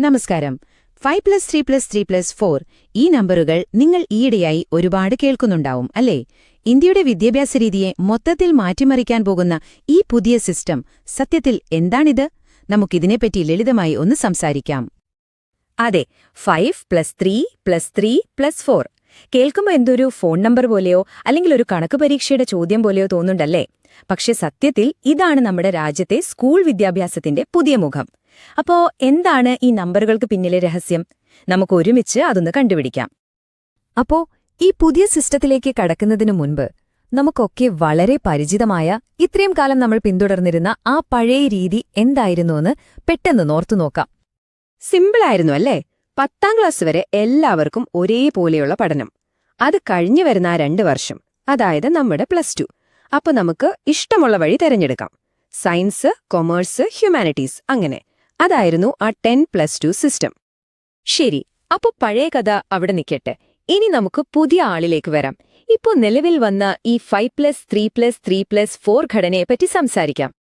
നമസ്കാരം. Five plus three plus three plus four ഈ നമ്പറുകൾ നിങ്ങൾ ഈയിടെയായി ഒരുപാട് കേൾക്കുന്നുണ്ടാവും അല്ലേ? ഇന്ത്യയുടെ വിദ്യാഭ്യാസ രീതിയെ മൊത്തത്തിൽ മാറ്റിമറിക്കാൻ പോകുന്ന ഈ പുതിയ സിസ്റ്റം സത്യത്തിൽ എന്താണിത്? നമുക്കിതിനെപ്പറ്റി ലളിതമായി ഒന്ന് സംസാരിക്കാം. അതെ five plus three plus three plus four. കേൾക്കുമ്പോൾ എന്തൊരു ഫോൺ നമ്പർ പോലെയോ അല്ലെങ്കിൽ ഒരു കണക്ക് പരീക്ഷയുടെ ചോദ്യം പോലെയോ തോന്നുന്നുണ്ടല്ലേ? പക്ഷെ സത്യത്തിൽ ഇതാണ് നമ്മുടെ രാജ്യത്തെ സ്കൂൾ വിദ്യാഭ്യാസത്തിന്റെ പുതിയ മുഖം. അപ്പോ എന്താണ് ഈ നമ്പറുകൾക്ക് പിന്നിലെ രഹസ്യം? നമുക്ക് ഒരുമിച്ച് അതൊന്ന് കണ്ടുപിടിക്കാം. അപ്പോ ഈ പുതിയ സിസ്റ്റത്തിലേക്ക് കടക്കുന്നതിനു മുൻപ് നമുക്കൊക്കെ വളരെ പരിചിതമായ ഇത്രയും കാലം നമ്മൾ പിന്തുടർന്നിരുന്ന ആ പഴയ രീതി എന്തായിരുന്നുവെന്ന് പെട്ടെന്ന് നോർത്തു നോക്കാം. സിമ്പിളായിരുന്നു അല്ലേ? പത്താം ക്ലാസ് വരെ എല്ലാവർക്കും ഒരേപോലെയുള്ള പഠനം. അത് കഴിഞ്ഞു വരുന്ന ആ രണ്ട് വർഷം അതായത് നമ്മുടെ പ്ലസ് ടു. അപ്പൊ നമുക്ക് ഇഷ്ടമുള്ള വഴി തിരഞ്ഞെടുക്കാം. സയൻസ് കൊമേഴ്സ് ഹ്യൂമാനിറ്റീസ് അങ്ങനെ. അതായിരുന്നു ആ ടെൻ പ്ലസ് ടു സിസ്റ്റം. ശരി അപ്പൊ പഴയ കഥ അവിടെ നിൽക്കട്ടെ. ഇനി നമുക്ക് പുതിയ ആളിലേക്ക് വരാം. ഇപ്പോൾ നിലവിൽ വന്ന ഈ five plus three plus three plus four ഘടനയെപ്പറ്റി സംസാരിക്കാം.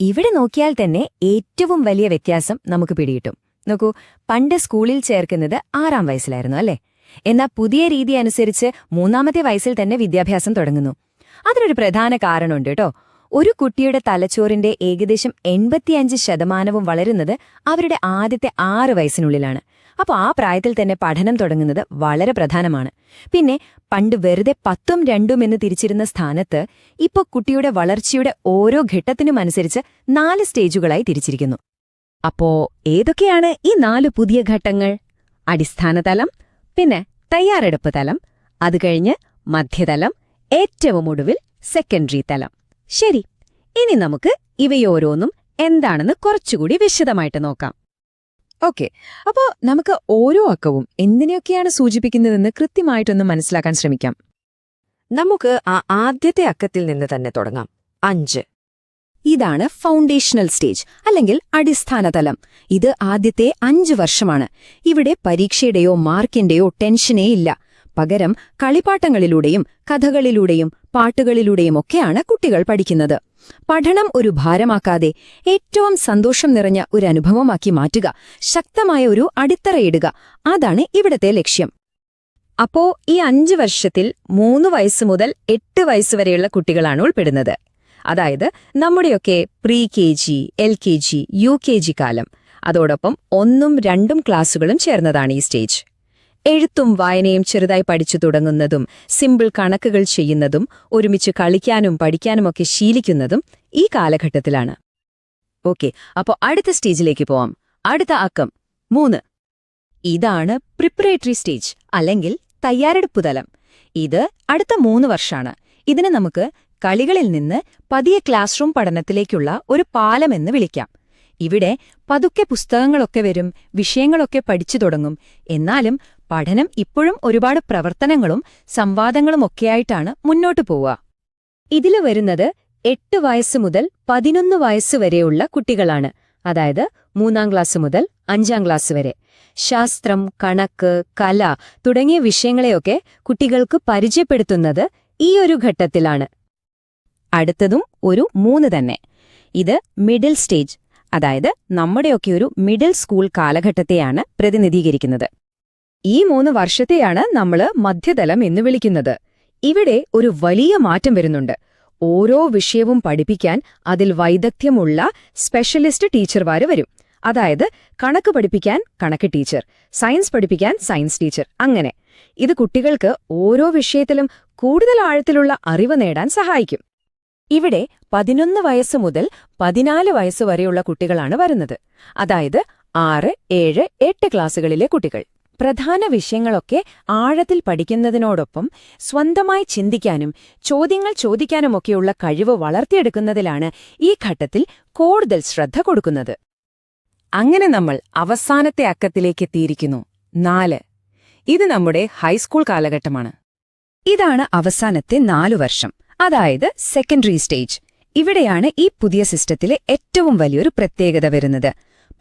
ഇവിടെ നോക്കിയാൽ തന്നെ ഏറ്റവും വലിയ വ്യത്യാസം നമുക്ക് പിടികിട്ടും. നോക്കൂ പണ്ട് സ്കൂളിൽ ചേർക്കുന്നത് ആറാം വയസ്സിലായിരുന്നു അല്ലേ? എന്നാൽ പുതിയ രീതി അനുസരിച്ച് മൂന്നാമത്തെ വയസ്സിൽ തന്നെ വിദ്യാഭ്യാസം തുടങ്ങുന്നു. അതിനൊരു പ്രധാന കാരണമുണ്ട് കേട്ടോ. ഒരു കുട്ടിയുടെ തലച്ചോറിന്റെ ഏകദേശം എൺപത്തിയഞ്ച് ശതമാനവും വളരുന്നത് അവരുടെ ആദ്യത്തെ ആറ് വയസ്സിനുള്ളിലാണ്. അപ്പോൾ ആ പ്രായത്തിൽ തന്നെ പഠനം തുടങ്ങുന്നത് വളരെ പ്രധാനമാണ്. പിന്നെ പണ്ട് വെറുതെ പത്തും രണ്ടും എന്ന് തിരിച്ചിരുന്ന സ്ഥാനത്ത് ഇപ്പൊ കുട്ടിയുടെ വളർച്ചയുടെ ഓരോ ഘട്ടത്തിനും അനുസരിച്ച് നാല് സ്റ്റേജുകളായി തിരിച്ചിരിക്കുന്നു. അപ്പോ ഏതൊക്കെയാണ് ഈ നാല് പുതിയ ഘട്ടങ്ങൾ? അടിസ്ഥാനതലം പിന്നെ തയ്യാറെടുപ്പ് തലം അത് കഴിഞ്ഞ് മധ്യതലം ഏറ്റവും ഒടുവിൽ സെക്കൻഡറി തലം. ശരി ഇനി നമുക്ക് ഇവയോരോന്നും എന്താണെന്ന് കുറച്ചുകൂടി വിശദമായിട്ട് നോക്കാം. ഓക്കെ അപ്പോൾ നമുക്ക് ഓരോ അക്കവും എന്തിനെയൊക്കെയാണ് സൂചിപ്പിക്കുന്നതെന്ന് കൃത്യമായിട്ടൊന്ന് മനസ്സിലാക്കാൻ ശ്രമിക്കാം. നമുക്ക് ആ ആദ്യത്തെ അക്കത്തിൽ നിന്ന് തന്നെ തുടങ്ങാം. അഞ്ച്. ഇതാണ് ഫൗണ്ടേഷണൽ സ്റ്റേജ് അല്ലെങ്കിൽ അടിസ്ഥാനതലം ഇത് ആദ്യത്തെ അഞ്ച് വർഷമാണ്. ഇവിടെ പരീക്ഷയുടെയോ മാർക്കിന്റെയോ ടെൻഷനേ ഇല്ല. പകരം കളിപ്പാട്ടങ്ങളിലൂടെയും കഥകളിലൂടെയും പാട്ടുകളിലൂടെയുമൊക്കെയാണ് കുട്ടികൾ പഠിക്കുന്നത്. പഠനം ഒരു ഭാരമാക്കാതെ ഏറ്റവും സന്തോഷം നിറഞ്ഞ ഒരു അനുഭവമാക്കി മാറ്റുക ശക്തമായ ഒരു അടിത്തറയിടുക അതാണ് ഇവിടത്തെ ലക്ഷ്യം. അപ്പോ ഈ അഞ്ച് വർഷത്തിൽ മൂന്ന് വയസ്സ് മുതൽ എട്ട് വയസ്സുവരെയുള്ള കുട്ടികളാണ് ഉൾപ്പെടുന്നത്. അതായത് നമ്മുടെയൊക്കെ pre K G L K G U K G കാലം. അതോടൊപ്പം ഒന്നും രണ്ടും ക്ലാസ്സുകളും ചേർന്നതാണ് ഈ സ്റ്റേജ്. എഴുത്തും വായനയും ചെറുതായി പഠിച്ചു തുടങ്ങുന്നതും സിമ്പിൾ കണക്കുകൾ ചെയ്യുന്നതും ഒരുമിച്ച് കളിക്കാനും പഠിക്കാനുമൊക്കെ ശീലിക്കുന്നതും ഈ കാലഘട്ടത്തിലാണ്. ഓക്കെ അപ്പോൾ അടുത്ത സ്റ്റേജിലേക്ക് പോവാം. അടുത്ത അക്കം മൂന്ന്. ഇതാണ് പ്രിപ്പറേറ്ററി സ്റ്റേജ് അല്ലെങ്കിൽ തയ്യാറെടുപ്പ് തലം. ഇത് അടുത്ത മൂന്ന് വർഷമാണ് ഇതിനെ നമുക്ക് കളികളിൽ നിന്ന് പതിയെ ക്ലാസ് റൂം പഠനത്തിലേക്കുള്ള ഒരു പാലമെന്ന് വിളിക്കാം. ഇവിടെ പതുക്കെ പുസ്തകങ്ങളൊക്കെ വരും വിഷയങ്ങളൊക്കെ പഠിച്ചു തുടങ്ങും. എന്നാലും പഠനം ഇപ്പോഴും ഒരുപാട് പ്രവർത്തനങ്ങളും സംവാദങ്ങളും സംവാദങ്ങളുമൊക്കെയായിട്ടാണ് മുന്നോട്ടു പോവുക. ഇതിൽ വരുന്നത് എട്ട് വയസ്സ് മുതൽ പതിനൊന്ന് വയസ്സ് വരെയുള്ള കുട്ടികളാണ്. അതായത് മൂന്നാം ക്ലാസ് മുതൽ അഞ്ചാം ക്ലാസ് വരെ. ശാസ്ത്രം കണക്ക് കല തുടങ്ങിയ വിഷയങ്ങളെയൊക്കെ കുട്ടികൾക്ക് പരിചയപ്പെടുത്തുന്നത് ഈ ഒരു ഘട്ടത്തിലാണ്. അടുത്തതും ഒരു മൂന്ന് തന്നെ. ഇത് മിഡിൽ സ്റ്റേജ് അതായത് നമ്മുടെയൊക്കെ ഒരു മിഡിൽ സ്കൂൾ കാലഘട്ടത്തെയാണ് പ്രതിനിധീകരിക്കുന്നത്. ഈ മൂന്ന് വർഷത്തെയാണ് നമ്മൾ മധ്യതലം എന്ന് വിളിക്കുന്നത്. ഇവിടെ ഒരു വലിയ മാറ്റം വരുന്നുണ്ട്. ഓരോ വിഷയവും പഠിപ്പിക്കാൻ അതിൽ വൈദഗ്ധ്യമുള്ള സ്പെഷ്യലിസ്റ്റ് ടീച്ചർമാർ വരും. അതായത് കണക്ക് പഠിപ്പിക്കാൻ കണക്ക് ടീച്ചർ സയൻസ് പഠിപ്പിക്കാൻ സയൻസ് ടീച്ചർ അങ്ങനെ. ഇത് കുട്ടികൾക്ക് ഓരോ വിഷയത്തിലും കൂടുതൽ ആഴത്തിലുള്ള അറിവ് നേടാൻ സഹായിക്കും. ഇവിടെ പതിനൊന്ന് വയസ്സ് മുതൽ പതിനാല് വയസ്സ് വരെയുള്ള കുട്ടികളാണ് വരുന്നത്. അതായത് ആറ് ഏഴ് എട്ട് ക്ലാസ്സുകളിലെ കുട്ടികൾ. പ്രധാന വിഷയങ്ങളൊക്കെ ആഴത്തിൽ പഠിക്കുന്നതിനോടൊപ്പം സ്വന്തമായി ചിന്തിക്കാനും ചോദ്യങ്ങൾ ചോദിക്കാനുമൊക്കെയുള്ള കഴിവ് വളർത്തിയെടുക്കുന്നതിലാണ് ഈ ഘട്ടത്തിൽ കൂടുതൽ ശ്രദ്ധ കൊടുക്കുന്നത്. അങ്ങനെ നമ്മൾ അവസാനത്തെ അക്കത്തിലേക്ക് എത്തിയിരിക്കുന്നു. നാല്. ഇത് നമ്മുടെ ഹൈസ്കൂൾ കാലഘട്ടമാണ്. ഇതാണ് അവസാനത്തെ നാലു വർഷം. അതായത് സെക്കൻഡറി സ്റ്റേജ്. ഇവിടെയാണ് ഈ പുതിയ സിസ്റ്റത്തിലെ ഏറ്റവും വലിയൊരു പ്രത്യേകത വരുന്നത്.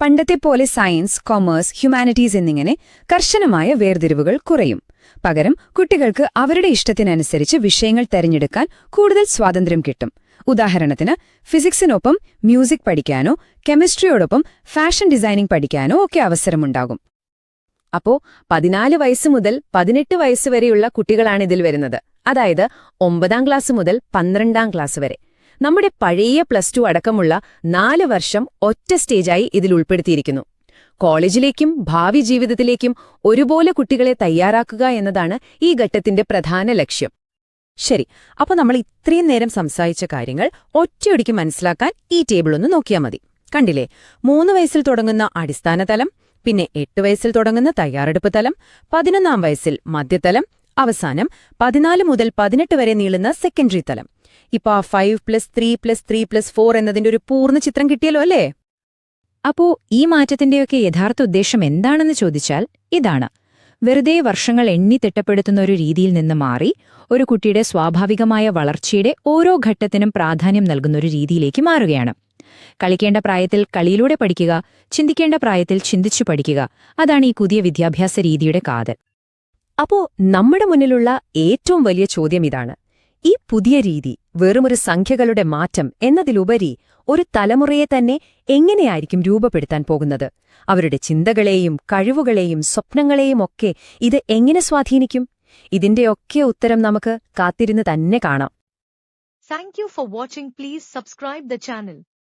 പണ്ടത്തെ പോലെ സയൻസ് കൊമേഴ്സ് ഹ്യൂമാനിറ്റീസ് എന്നിങ്ങനെ കർശനമായ വേർതിരിവുകൾ കുറയും. പകരം കുട്ടികൾക്ക് അവരുടെ ഇഷ്ടത്തിനനുസരിച്ച് വിഷയങ്ങൾ തെരഞ്ഞെടുക്കാൻ കൂടുതൽ സ്വാതന്ത്ര്യം കിട്ടും. ഉദാഹരണത്തിന് ഫിസിക്സിനൊപ്പം മ്യൂസിക് പഠിക്കാനോ കെമിസ്ട്രിയോടൊപ്പം ഫാഷൻ ഡിസൈനിംഗ് പഠിക്കാനോ ഒക്കെ അവസരമുണ്ടാകും. അപ്പോ പതിനാല് വയസ്സ് മുതൽ പതിനെട്ട് വയസ്സ് വരെയുള്ള കുട്ടികളാണ് ഇതിൽ വരുന്നത്. അതായത് ഒമ്പതാം ക്ലാസ് മുതൽ പന്ത്രണ്ടാം ക്ലാസ് വരെ. നമ്മുടെ പഴയ പ്ലസ് ടു അടക്കമുള്ള നാല് വർഷം ഒറ്റ സ്റ്റേജായി ഇതിൽ ഉൾപ്പെടുത്തിയിരിക്കുന്നു. കോളേജിലേക്കും ഭാവി ജീവിതത്തിലേക്കും ഒരുപോലെ കുട്ടികളെ തയ്യാറാക്കുക എന്നതാണ് ഈ ഘട്ടത്തിന്റെ പ്രധാന ലക്ഷ്യം. ശരി അപ്പോൾ നമ്മൾ ഇത്രയും നേരം സംസാരിച്ച കാര്യങ്ങൾ ഒറ്റയൊടിക്ക് മനസ്സിലാക്കാൻ ഈ ടേബിൾ ഒന്ന് നോക്കിയാൽ മതി. കണ്ടില്ലേ? മൂന്ന് വയസ്സിൽ തുടങ്ങുന്ന അടിസ്ഥാന തലം പിന്നെ എട്ട് വയസ്സിൽ തുടങ്ങുന്ന തയ്യാറെടുപ്പ് തലം പതിനൊന്നാം വയസ്സിൽ മധ്യതലം അവസാനം പതിനാല് മുതൽ പതിനെട്ട് വരെ നീളുന്ന സെക്കൻഡറി തലം. ഇപ്പൊ ആ five plus three plus three plus four എന്നതിന്റെ ഒരു പൂർണ ചിത്രം കിട്ടിയല്ലോ അല്ലേ? അപ്പോ ഈ മാറ്റത്തിന്റെയൊക്കെ യഥാർത്ഥ ഉദ്ദേശം എന്താണെന്ന് ചോദിച്ചാൽ ഇതാണ്. വെറുതെ വർഷങ്ങൾ എണ്ണി തിട്ടപ്പെടുത്തുന്ന ഒരു രീതിയിൽ നിന്ന് മാറി ഒരു കുട്ടിയുടെ സ്വാഭാവികമായ വളർച്ചയുടെ ഓരോ ഘട്ടത്തിനും പ്രാധാന്യം നൽകുന്ന ഒരു രീതിയിലേക്ക് മാറുകയാണ്. കളിക്കേണ്ട പ്രായത്തിൽ കളിയിലൂടെ പഠിക്കുക ചിന്തിക്കേണ്ട പ്രായത്തിൽ ചിന്തിച്ചു പഠിക്കുക അതാണ് ഈ പുതിയ വിദ്യാഭ്യാസ രീതിയുടെ കാതൽ. അപ്പോ നമ്മുടെ മുന്നിലുള്ള ഏറ്റവും വലിയ ചോദ്യം ഇതാണ്. ഈ പുതിയ രീതി വെറുമൊരു സംഖ്യകളുടെ മാറ്റം എന്നതിലുപരി ഒരു തലമുറയെ തന്നെ എങ്ങനെയായിരിക്കും രൂപപ്പെടുത്താൻ പോകുന്നത്? അവരുടെ ചിന്തകളെയും കഴിവുകളെയും സ്വപ്നങ്ങളെയും ഒക്കെ ഇത് എങ്ങനെ സ്വാധീനിക്കും? ഇതിന്റെയൊക്കെ ഉത്തരം നമുക്ക് കാത്തിരുന്ന് തന്നെ കാണാം. Thank you for watching please subscribe the channel.